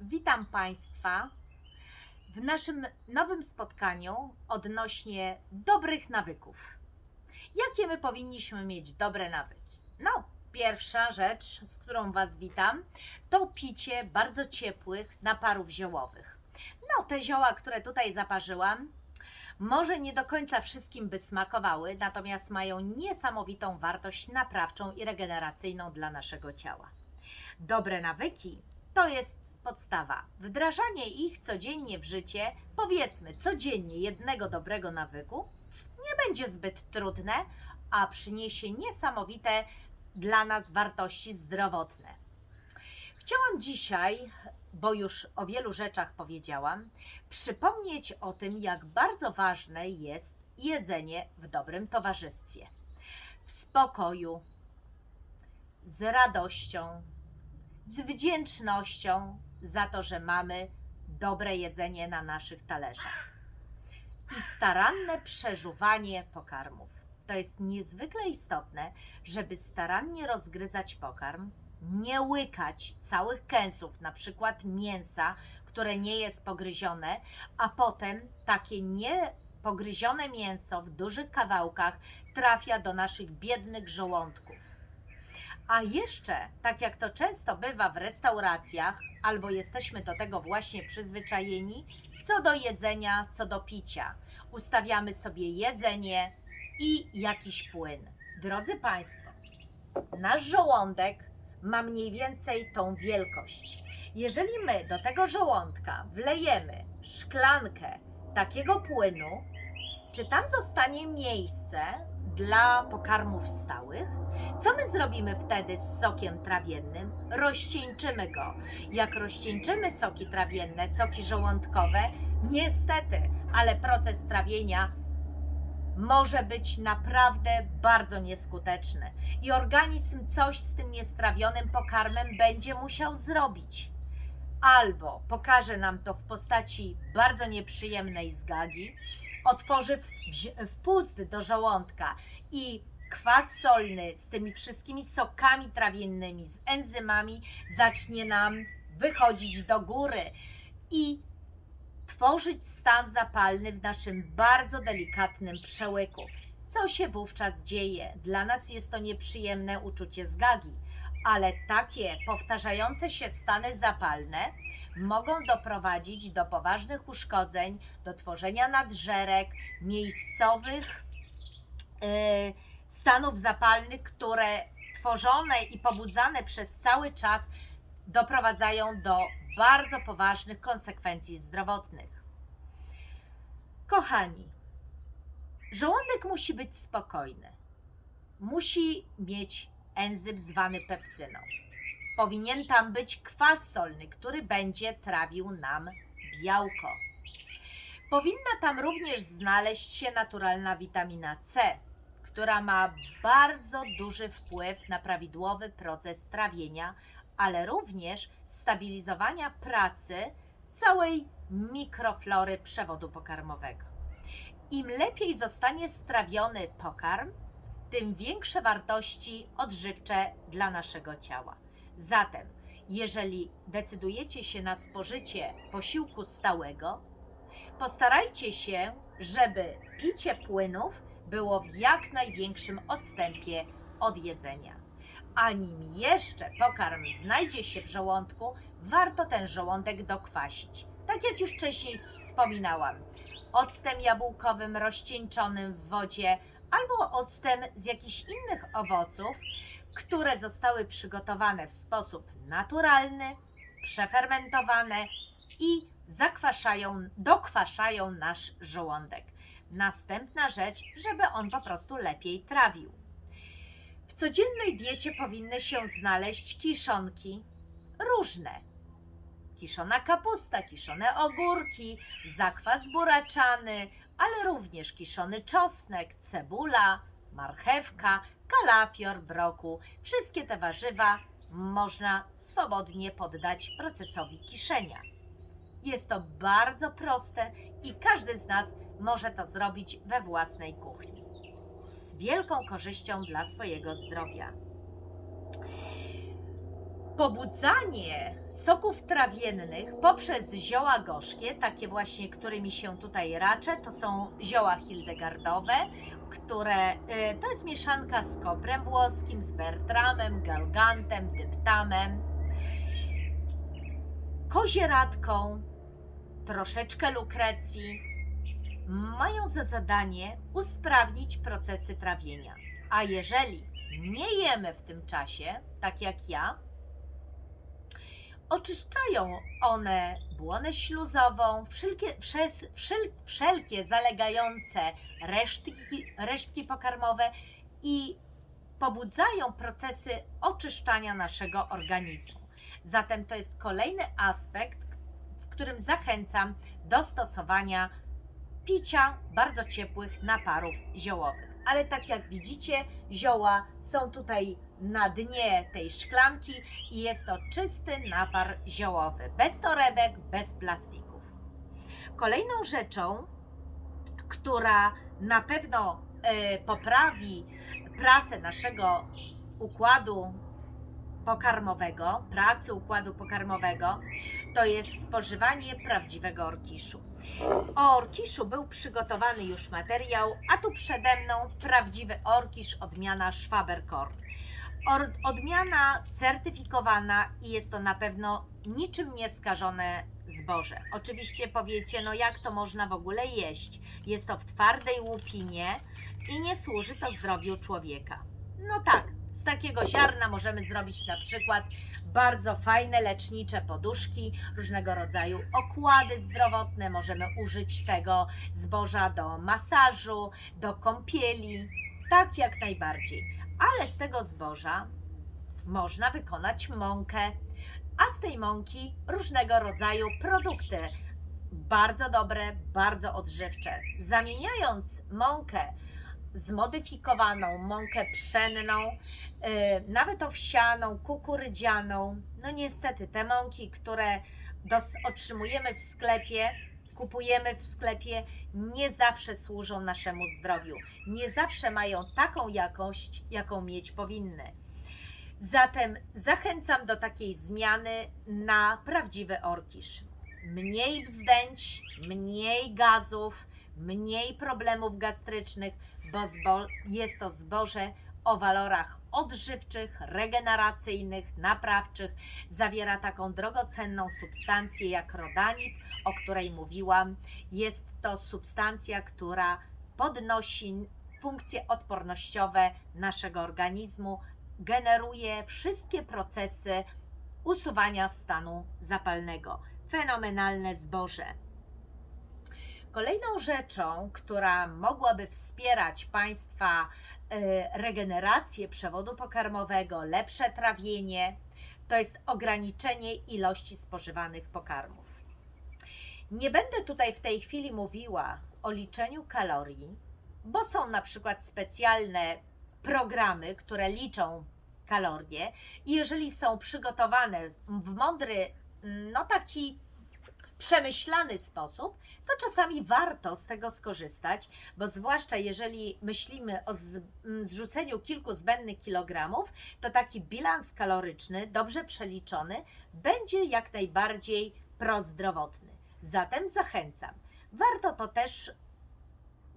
Witam Państwa w naszym nowym spotkaniu odnośnie dobrych nawyków. Jakie my powinniśmy mieć dobre nawyki? No, pierwsza rzecz, z którą Was witam, to picie bardzo ciepłych naparów ziołowych. No, te zioła, które tutaj zaparzyłam, może nie do końca wszystkim by smakowały, natomiast mają niesamowitą wartość naprawczą i regeneracyjną dla naszego ciała. Dobre nawyki to jest podstawa. Wdrażanie ich codziennie w życie, powiedzmy codziennie jednego dobrego nawyku, nie będzie zbyt trudne, a przyniesie niesamowite dla nas wartości zdrowotne. Chciałam dzisiaj, bo już o wielu rzeczach powiedziałam, przypomnieć o tym, jak bardzo ważne jest jedzenie w dobrym towarzystwie. W spokoju, z radością, z wdzięcznością za to, że mamy dobre jedzenie na naszych talerzach. I staranne przeżuwanie pokarmów. To jest niezwykle istotne, żeby starannie rozgryzać pokarm, nie łykać całych kęsów, na przykład mięsa, które nie jest pogryzione, a potem takie niepogryzione mięso w dużych kawałkach trafia do naszych biednych żołądków. A jeszcze, tak jak to często bywa w restauracjach, albo jesteśmy do tego właśnie przyzwyczajeni, co do jedzenia, co do picia. Ustawiamy sobie jedzenie i jakiś płyn. Drodzy Państwo, nasz żołądek ma mniej więcej tą wielkość. Jeżeli my do tego żołądka wlejemy szklankę takiego płynu, czy tam zostanie miejsce dla pokarmów stałych? Co my zrobimy wtedy z sokiem trawiennym? Rozcieńczymy go. Jak rozcieńczymy soki trawienne, soki żołądkowe, niestety, ale proces trawienia może być naprawdę bardzo nieskuteczny i organizm coś z tym niestrawionym pokarmem będzie musiał zrobić. Albo pokaże nam to w postaci bardzo nieprzyjemnej zgagi, otworzy wpust do żołądka i kwas solny z tymi wszystkimi sokami trawiennymi, z enzymami zacznie nam wychodzić do góry i tworzyć stan zapalny w naszym bardzo delikatnym przełyku. Co się wówczas dzieje? Dla nas jest to nieprzyjemne uczucie zgagi, ale takie powtarzające się stany zapalne mogą doprowadzić do poważnych uszkodzeń, do tworzenia nadżerek, miejscowych yy, stanów zapalnych, które tworzone i pobudzane przez cały czas doprowadzają do bardzo poważnych konsekwencji zdrowotnych. Kochani, żołądek musi być spokojny. Musi mieć enzym zwany pepsyną. Powinien tam być kwas solny, który będzie trawił nam białko. Powinna tam również znaleźć się naturalna witamina C, która ma bardzo duży wpływ na prawidłowy proces trawienia, ale również stabilizowania pracy całej mikroflory przewodu pokarmowego. Im lepiej zostanie strawiony pokarm, tym większe wartości odżywcze dla naszego ciała. Zatem, jeżeli decydujecie się na spożycie posiłku stałego, postarajcie się, żeby picie płynów było w jak największym odstępie od jedzenia. A nim jeszcze pokarm znajdzie się w żołądku, warto ten żołądek dokwasić. Tak jak już wcześniej wspominałam, octem jabłkowym rozcieńczonym w wodzie albo octem z jakichś innych owoców, które zostały przygotowane w sposób naturalny, przefermentowane i zakwaszają, dokwaszają nasz żołądek. Następna rzecz, żeby on po prostu lepiej trawił. W codziennej diecie powinny się znaleźć kiszonki różne. Kiszona kapusta, kiszone ogórki, zakwas buraczany, ale również kiszony czosnek, cebula, marchewka, kalafior, brokuł. Wszystkie te warzywa można swobodnie poddać procesowi kiszenia. Jest to bardzo proste i każdy z nas może to zrobić we własnej kuchni. Z wielką korzyścią dla swojego zdrowia. Pobudzanie soków trawiennych poprzez zioła gorzkie, takie właśnie, którymi się tutaj raczę, to są zioła hildegardowe, które y, to jest mieszanka z koprem włoskim, z bertramem, galgantem, dyptamem, kozieradką, troszeczkę lukrecji. Mają za zadanie usprawnić procesy trawienia. A jeżeli nie jemy w tym czasie, tak jak ja, oczyszczają one błonę śluzową, wszelkie, wszes, wszel, wszelkie zalegające resztki, resztki pokarmowe i pobudzają procesy oczyszczania naszego organizmu. Zatem to jest kolejny aspekt, w którym zachęcam do stosowania picia bardzo ciepłych naparów ziołowych. Ale tak jak widzicie, zioła są tutaj na dnie tej szklanki i jest to czysty napar ziołowy, bez torebek, bez plastików. Kolejną rzeczą, która na pewno e, poprawi pracę naszego układu pokarmowego, pracy układu pokarmowego, to jest spożywanie prawdziwego orkiszu. O orkiszu był przygotowany już materiał, a tu przede mną prawdziwy orkisz odmiana Schwaberkorn. Or, odmiana certyfikowana i jest to na pewno niczym nieskażone zboże. Oczywiście powiecie, no jak to można w ogóle jeść? Jest to w twardej łupinie i nie służy to zdrowiu człowieka. No tak, z takiego ziarna możemy zrobić na przykład bardzo fajne lecznicze poduszki, różnego rodzaju okłady zdrowotne. Możemy użyć tego zboża do masażu, do kąpieli, tak jak najbardziej. Ale z tego zboża można wykonać mąkę, a z tej mąki różnego rodzaju produkty. Bardzo dobre, bardzo odżywcze. Zamieniając mąkę zmodyfikowaną mąkę pszenną, nawet owsianą, kukurydzianą. No niestety te mąki, które otrzymujemy w sklepie, kupujemy w sklepie, nie zawsze służą naszemu zdrowiu. Nie zawsze mają taką jakość, jaką mieć powinny. Zatem zachęcam do takiej zmiany na prawdziwy orkisz. Mniej wzdęć, mniej gazów, mniej problemów gastrycznych, bo jest to zboże o walorach odżywczych, regeneracyjnych, naprawczych. Zawiera taką drogocenną substancję jak rodanit, o której mówiłam. Jest to substancja, która podnosi funkcje odpornościowe naszego organizmu, generuje wszystkie procesy usuwania stanu zapalnego. Fenomenalne zboże. Kolejną rzeczą, która mogłaby wspierać Państwa y, regenerację przewodu pokarmowego, lepsze trawienie, to jest ograniczenie ilości spożywanych pokarmów. Nie będę tutaj w tej chwili mówiła o liczeniu kalorii, bo są na przykład specjalne programy, które liczą kalorie i jeżeli są przygotowane w mądry, no taki przemyślany sposób, to czasami warto z tego skorzystać, bo zwłaszcza jeżeli myślimy o z, m, zrzuceniu kilku zbędnych kilogramów, to taki bilans kaloryczny, dobrze przeliczony, będzie jak najbardziej prozdrowotny. Zatem zachęcam. Warto to też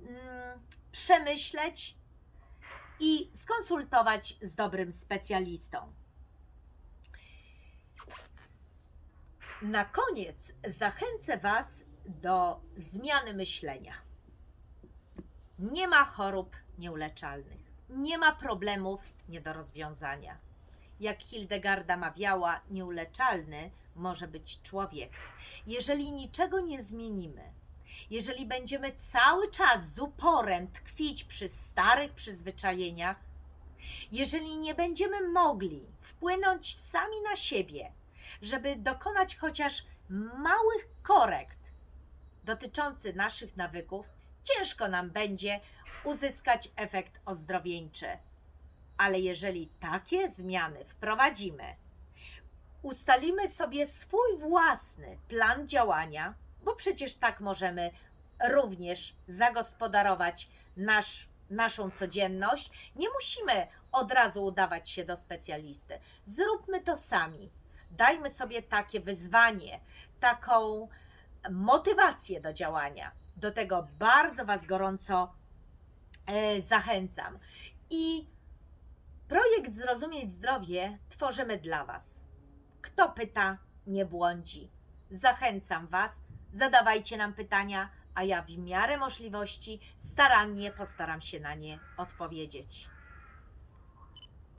mm, przemyśleć i skonsultować z dobrym specjalistą. Na koniec zachęcę Was do zmiany myślenia. Nie ma chorób nieuleczalnych, nie ma problemów nie do rozwiązania. Jak Hildegarda mawiała, nieuleczalny może być człowiek. Jeżeli niczego nie zmienimy, jeżeli będziemy cały czas z uporem tkwić przy starych przyzwyczajeniach, jeżeli nie będziemy mogli wpłynąć sami na siebie, żeby dokonać chociaż małych korekt dotyczących naszych nawyków, ciężko nam będzie uzyskać efekt ozdrowieńczy. Ale jeżeli takie zmiany wprowadzimy, ustalimy sobie swój własny plan działania, bo przecież tak możemy również zagospodarować nasz, naszą codzienność. Nie musimy od razu udawać się do specjalisty. Zróbmy to sami. Dajmy sobie takie wyzwanie, taką motywację do działania. Do tego bardzo Was gorąco e, zachęcam. I projekt Zrozumieć Zdrowie tworzymy dla Was. Kto pyta, nie błądzi. Zachęcam Was, zadawajcie nam pytania, a ja w miarę możliwości starannie postaram się na nie odpowiedzieć.